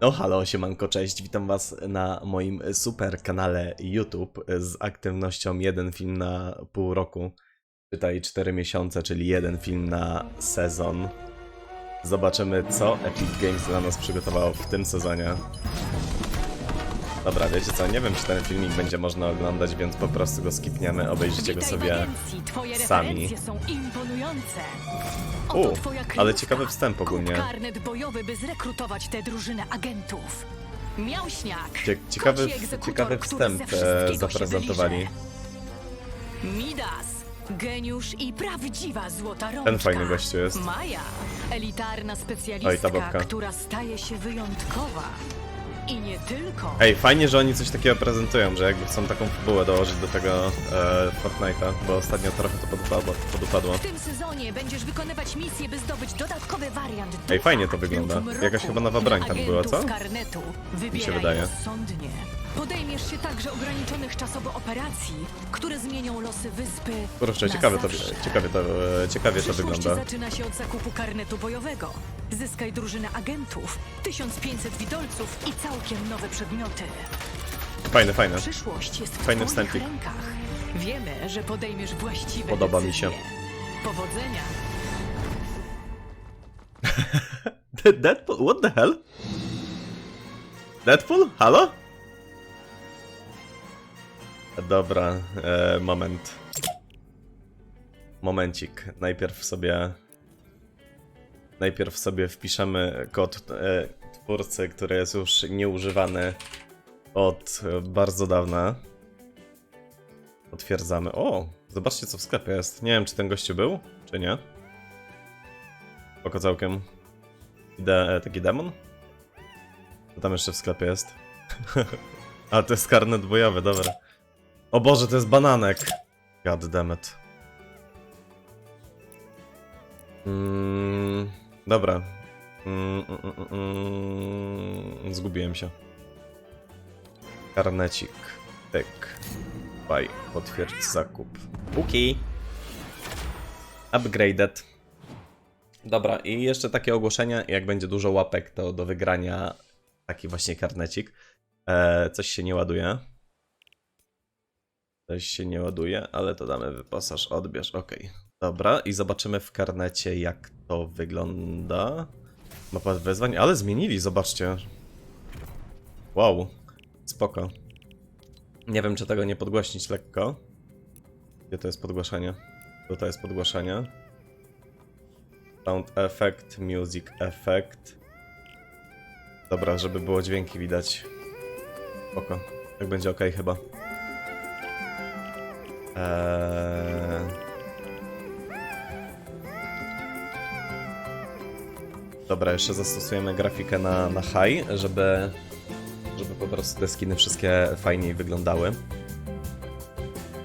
No halo, siemanko, cześć, witam was na moim super kanale YouTube z aktywnością jeden film na pół roku, czytaj 4 miesiące, czyli jeden film na sezon. Zobaczymy co Epic Games dla nas przygotowało w tym sezonie. Dobra, wiecie co, nie wiem czy ten filmik będzie można oglądać, więc po prostu go skipniemy, obejrzyjcie go sobie. sami. U, ale ciekawy wstęp ogólnie. Karnet bojowy, by zrekrutować tę drużynę agentów. Cie- ciekawy- ciekawy wstęp, e, zaprezentowali. Midas. Geniusz i prawdziwa złota rączka. Ten fajny gościu jest. Maja. Elitarna Oj, ta specjalistka, babka. która staje się wyjątkowa. I nie tylko. Ej, fajnie, że oni coś takiego prezentują, że jakby chcą taką fabułę dołożyć do tego e, Fortnite'a, bo ostatnio trochę to podupadło. podupadło. W tym sezonie będziesz wykonywać by zdobyć dodatkowy wariant Ej, fajnie to wygląda. Jakaś chyba nowa broń tam była, co? Karnetu. Wybieraj wydaje. Podejmiesz się także ograniczonych czasowo operacji, które zmienią losy wyspy. Kurczę, na ciekawe to, zawsze. ciekawie to, ciekawie to Przyszłość wygląda. zaczyna się od zakupu karnetu bojowego. Zyskaj drużynę agentów, 1500 widolców i całkiem nowe przedmioty. Fajne, fajne. Przyszłość jest w Fajny twoich wstępik. rękach. Wiemy, że podejmiesz właściwe Podoba mi decyzje. się. Powodzenia. Deadpool? What the hell? Deadpool? Halo? Dobra, e, moment. Momencik. Najpierw sobie... Najpierw sobie wpiszemy kod e, twórcy, który jest już nieużywany od bardzo dawna. Potwierdzamy. O, zobaczcie co w sklepie jest. Nie wiem, czy ten gościu był, czy nie. Oko całkiem. De, taki demon? Co tam jeszcze w sklepie jest? A, to jest karnet bojowy, dobra. O Boże, to jest bananek! God damn it. Mm, dobra. Mm, mm, mm, mm, zgubiłem się. Karnecik. Pyk. Bye. Potwierdź zakup. Puki. Upgraded. Dobra, i jeszcze takie ogłoszenia, jak będzie dużo łapek, to do wygrania taki właśnie karnecik. E, coś się nie ładuje. Coś się nie ładuje, ale to damy wyposaż, odbierz, ok. Dobra, i zobaczymy w karnecie, jak to wygląda. Mapa wyzwań, ale zmienili, zobaczcie. Wow, spoko. Nie wiem, czy tego nie podgłośnić lekko. Gdzie to jest podgłoszenie? Tutaj jest podgłoszenie. Sound effect, music effect. Dobra, żeby było dźwięki widać. Oko. Tak będzie ok chyba. Eee... Dobra, jeszcze zastosujemy grafikę na, na high, żeby, żeby po prostu te skiny wszystkie fajniej wyglądały.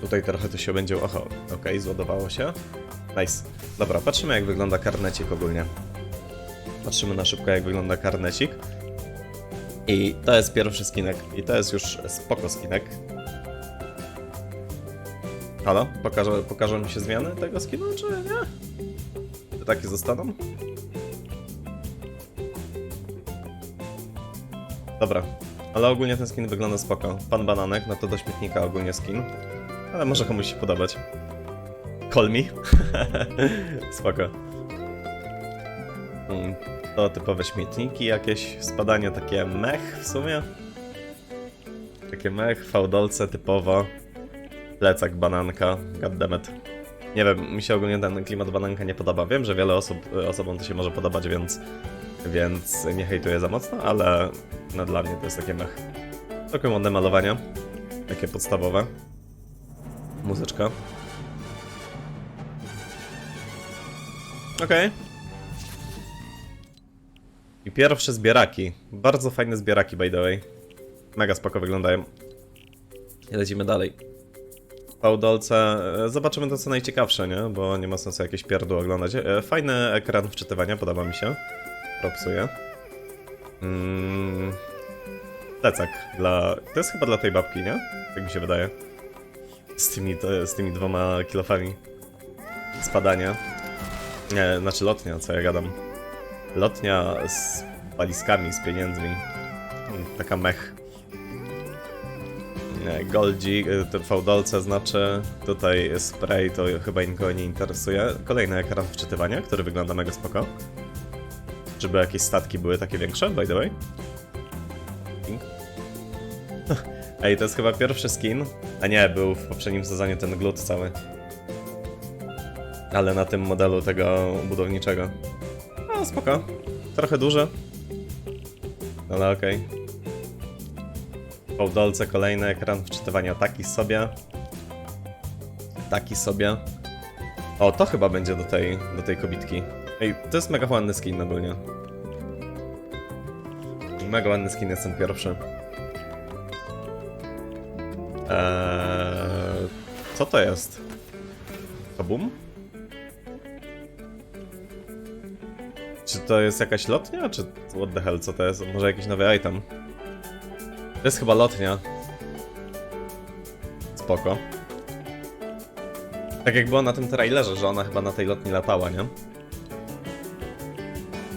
Tutaj trochę to się będzie... Oho, ok, zładowało się. Nice. Dobra, patrzymy jak wygląda karnecik ogólnie. Patrzymy na szybko jak wygląda karnecik. I to jest pierwszy skinek. I to jest już spoko skinek. Halo? Pokażę, pokażą mi się zmiany tego skinu, czy nie? Takie zostaną? Dobra. Ale ogólnie ten skin wygląda spoko. Pan Bananek, no to do śmietnika ogólnie skin. Ale może komuś się podobać. Call me. Spoko. Mm, To typowe śmietniki, jakieś spadanie takie mech w sumie. Takie mech, fałdolce typowo. Plecak bananka, goddammit. Nie wiem, mi się ogólnie ten klimat bananka nie podoba. Wiem, że wiele osób, osobom to się może podobać, więc, więc nie hejtuję za mocno, ale no, dla mnie to jest takie mech. Trochę modne malowania, takie podstawowe. Muzyczka. Okej. I pierwsze zbieraki. Bardzo fajne zbieraki, by the way. Mega spoko wyglądają. I lecimy dalej. Fałdolce. e, Zobaczymy to co najciekawsze, nie? Bo nie ma sensu jakieś pierdół oglądać. E, Fajny ekran wczytywania, podoba mi się. Propsuję. Mm. Dla... To jest chyba dla tej babki, nie? Tak mi się wydaje. Z tymi, z tymi dwoma kilofami. Spadania. Nie, znaczy lotnia, co ja gadam. Lotnia z walizkami, z pieniędzmi. Taka mech. Nie, Goldzi, y, to fałdolce znaczy, tutaj spray to chyba nikogo nie interesuje. Kolejny ekran wczytywania, który wygląda mega spoko. Żeby jakieś statki były takie większe, by the way. Pink. Ej, to jest chyba pierwszy skin. A nie, był w poprzednim sezonie ten glut cały. Ale na tym modelu tego budowniczego. No, spoko. Trochę duży. Ale okej. Po dolce kolejny ekran wczytywania taki sobie. Taki sobie. O, to chyba będzie do tej, do tej kobitki. Ej, to jest mega ładny skin ogólnie. Mega ładny skin jest ten pierwszy. Eee, co to jest? Kabum? Czy to jest jakaś lotnia, czy what the hell, co to jest? Może jakiś nowy item? To jest chyba lotnia. Spoko. Tak jak było na tym trailerze, że ona chyba na tej lotni latała, nie?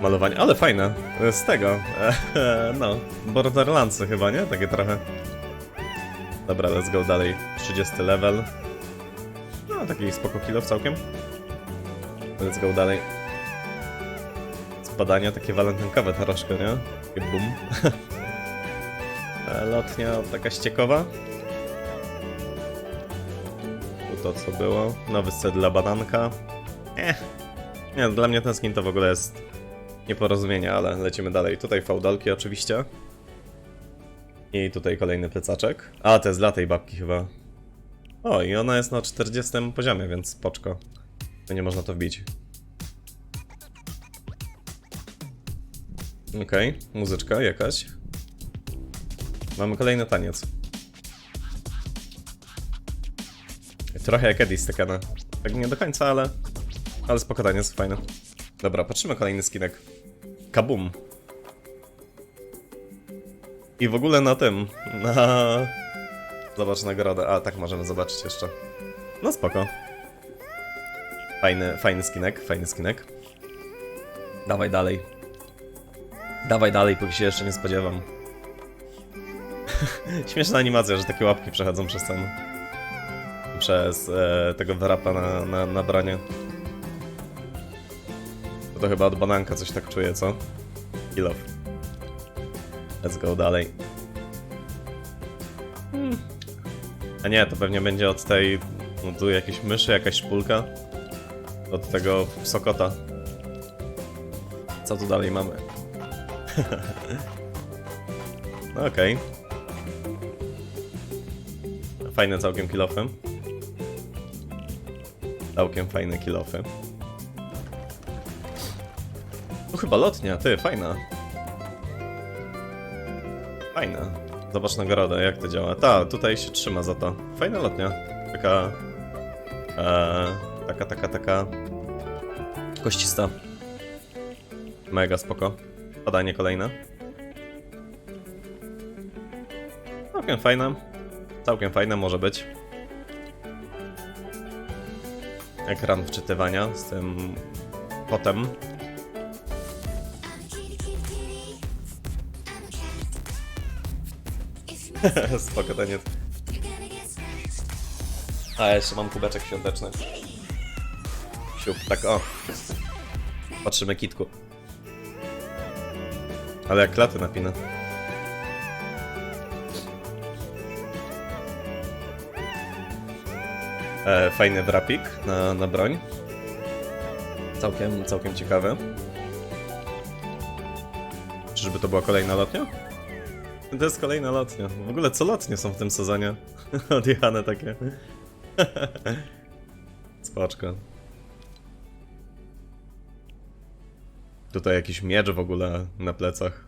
Malowanie, ale fajne. Z tego. No, Borderlandsy chyba, nie? Takie trochę. Dobra, let's go dalej. 30 level. No, taki spoko kill całkiem. Let's go dalej. Spadania takie walentynkowe troszkę, nie? Takie boom. Lotnia taka ściekowa. Tu to co było. Nowy set dla bananka. Eh. Nie, dla mnie ten skin to w ogóle jest nieporozumienie, ale lecimy dalej. Tutaj fałdolki oczywiście. I tutaj kolejny plecaczek. A, to jest dla tej babki chyba. O, i ona jest na 40 poziomie, więc poczko. Nie można to wbić. Okej, muzyczka jakaś. Mamy kolejny taniec. Trochę jak Eddie Stekana. Tak nie do końca, ale... Ale spoko taniec, fajny. Dobra, patrzymy kolejny skinek. Kabum. I w ogóle na tym, na... Zobacz nagrodę. A, tak możemy zobaczyć jeszcze. No spoko. Fajny, fajny skinek, fajny skinek. Dawaj dalej. Dawaj dalej, póki się jeszcze nie spodziewam. Śmieszna animacja, że takie łapki przechodzą przez ten... Przez e, tego wrapa na, na, na branie. To, chyba od bananka coś tak czuję, co? Kill off. Let's go dalej. Hmm. A nie, to pewnie będzie od tej... No tu jakieś myszy, jakaś szpulka. Od tego sokota. Co tu dalej mamy? no okej. Fajne całkiem kilofy. Całkiem fajne kilofy. Tu chyba lotnia, ty, fajna. Fajna. Zobacz nagrodę, jak to działa. Ta, tutaj się trzyma za to. Fajna lotnia. Taka... E, taka, taka, taka... Koścista. Mega spoko. Podanie kolejne. Całkiem fajne. Całkiem fajne może być. Ekran wczytywania z tym potem. Spoko taniec. A jeszcze mam kubeczek świąteczny. Siup, tak o. Patrzymy kitku. Ale jak klaty napina. E, fajny drapik na, na broń. Całkiem, całkiem ciekawy. Czyżby to była kolejna lotnia? To jest kolejna lotnia. W ogóle co lotnie są w tym sezonie? Odjechane takie. Spoczko. Tutaj jakiś miecz w ogóle na plecach.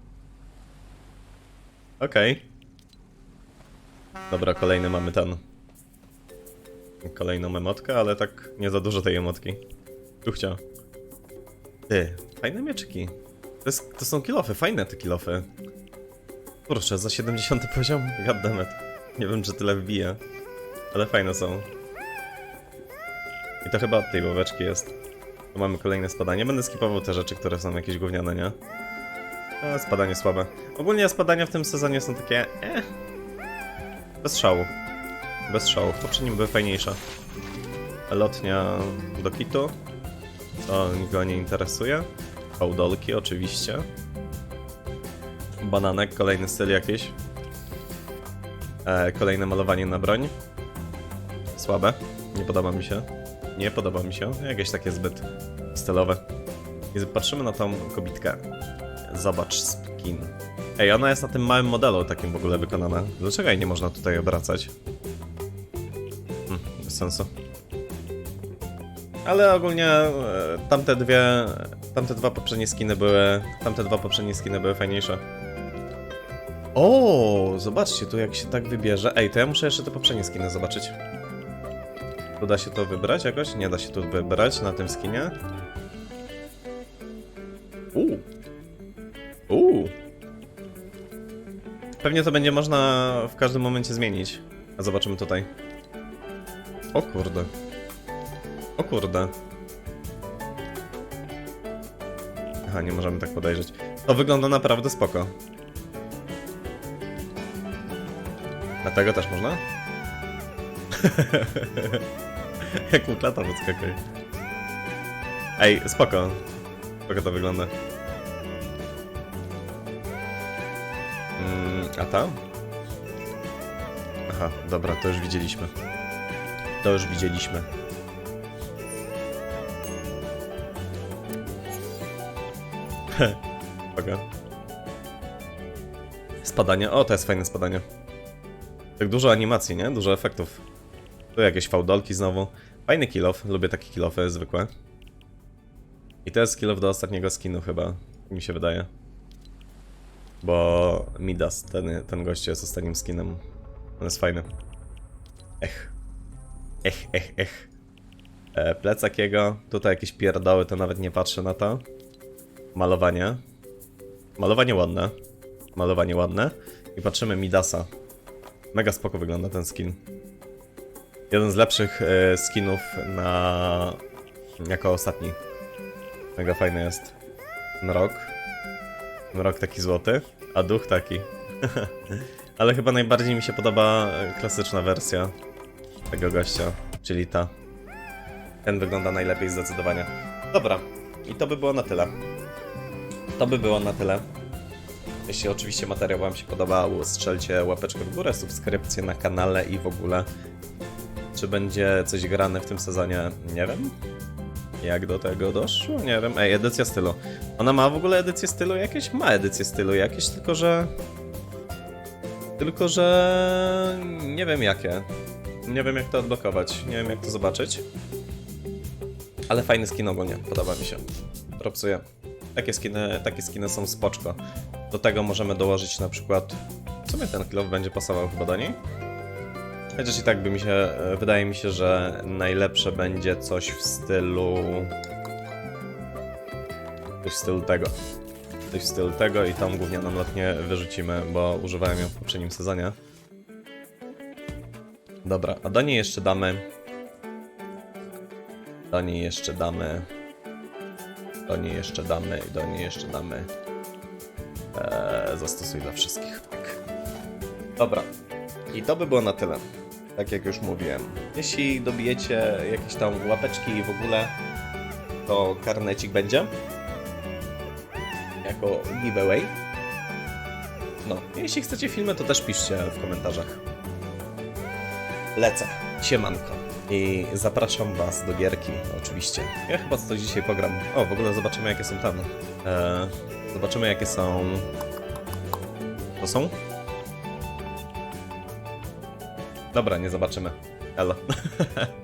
Okej. Dobra, kolejny mamy ten. Kolejną emotkę, ale tak nie za dużo tej emotki. Tu chciał. Ty, fajne mieczyki. To, jest, to są kilofy, fajne te kilofy. Kurczę, za 70 poziom? Goddammit. Nie wiem, czy tyle wbije. Ale fajne są. I to chyba od tej ławeczki jest. Tu mamy kolejne spadanie. Będę skipował te rzeczy, które są jakieś gówniane, nie? A, spadanie słabe. Ogólnie spadania w tym sezonie są takie... Eh. Bez szału. Bez szału. W poprzednim były fajniejsze. Lotnia do kitu. To nikogo nie interesuje. Fałdolki oczywiście. Bananek, kolejny styl jakiś. E, kolejne malowanie na broń. Słabe. Nie podoba mi się. Nie podoba mi się. Jakieś takie zbyt stylowe. I patrzymy na tą kobitkę. Zobacz skin. Ej, ona jest na tym małym modelu takim w ogóle wykonana. Dlaczego jej nie można tutaj obracać? Sensu. Ale ogólnie e, tamte dwie, tamte dwa poprzednie skiny były, tamte dwa poprzednie skiny były fajniejsze. O, zobaczcie tu jak się tak wybierze. Ej, to ja muszę jeszcze te poprzednie skiny zobaczyć. Uda się to wybrać jakoś? Nie da się tu wybrać na tym skinie. Uuu. Uuu. Pewnie to będzie można w każdym momencie zmienić. A zobaczymy tutaj. O kurde. O kurde. Aha, nie możemy tak podejrzeć. To wygląda naprawdę spoko. Dlatego też można? Jak mu klata podskakuje. Ej, spoko. Spoko to wygląda. Mm, a ta? Aha, dobra, to już widzieliśmy. To już widzieliśmy. Uwaga. Spadanie. O, to jest fajne spadanie. Tak dużo animacji, nie? Dużo efektów. Tu jakieś fałdolki znowu. Fajny kill off. Lubię takie kill offy zwykłe. I to jest kill off do ostatniego skinu chyba. Mi się wydaje. Bo Midas, ten, ten gość jest ostatnim skinem. On jest fajny. Ech. Ech, ech, ech. E, plecak jego. Tutaj jakieś pierdoły, to nawet nie patrzę na to. Malowanie. Malowanie ładne. Malowanie ładne. I patrzymy Midasa. Mega spoko wygląda ten skin. Jeden z lepszych e, skinów na... jako ostatni. Mega fajny jest. Mrok. Mrok taki złoty, a duch taki. Ale chyba najbardziej mi się podoba e, klasyczna wersja tego gościa, czyli ta. Ten wygląda najlepiej zdecydowanie. Dobra, i to by było na tyle. To by było na tyle. Jeśli oczywiście materiał Wam się podobał, strzelcie łapeczkę w górę, subskrypcję na kanale i w ogóle. Czy będzie coś grane w tym sezonie? Nie wiem. Jak do tego doszło? Nie wiem. Ej, edycja stylu. Ona ma w ogóle edycję stylu jakieś? Ma edycję stylu jakieś, tylko że... Tylko że... Nie wiem jakie. Nie wiem jak to odblokować. Nie wiem jak to zobaczyć. Ale fajny skin ogólnie. Podoba mi się. Propsuję. Takie skiny, takie skiny są spoczko. Do tego możemy dołożyć na przykład... W sumie ten kilof będzie pasował chyba do niej. Chociaż i tak by mi się, e, wydaje mi się, że najlepsze będzie coś w stylu... Coś w stylu tego. Coś w stylu tego i tą gównianą lotnię wyrzucimy, bo używałem ją w poprzednim sezonie. Dobra, a do niej jeszcze damy... Do niej jeszcze damy... Do niej jeszcze damy i do niej jeszcze damy... Eee, zastosuj dla wszystkich, tak. Dobra, i to by było na tyle. Tak jak już mówiłem. Jeśli dobijecie jakieś tam łapeczki i w ogóle, to karnecik będzie. Jako giveaway. No, jeśli chcecie filmy, to też piszcie w komentarzach. Lecę. Siemanko. I zapraszam was do gierki, oczywiście. Ja chyba coś dzisiaj pogram. O, w ogóle zobaczymy jakie są tam. Eee, zobaczymy jakie są... To są? Dobra, nie zobaczymy. Elo.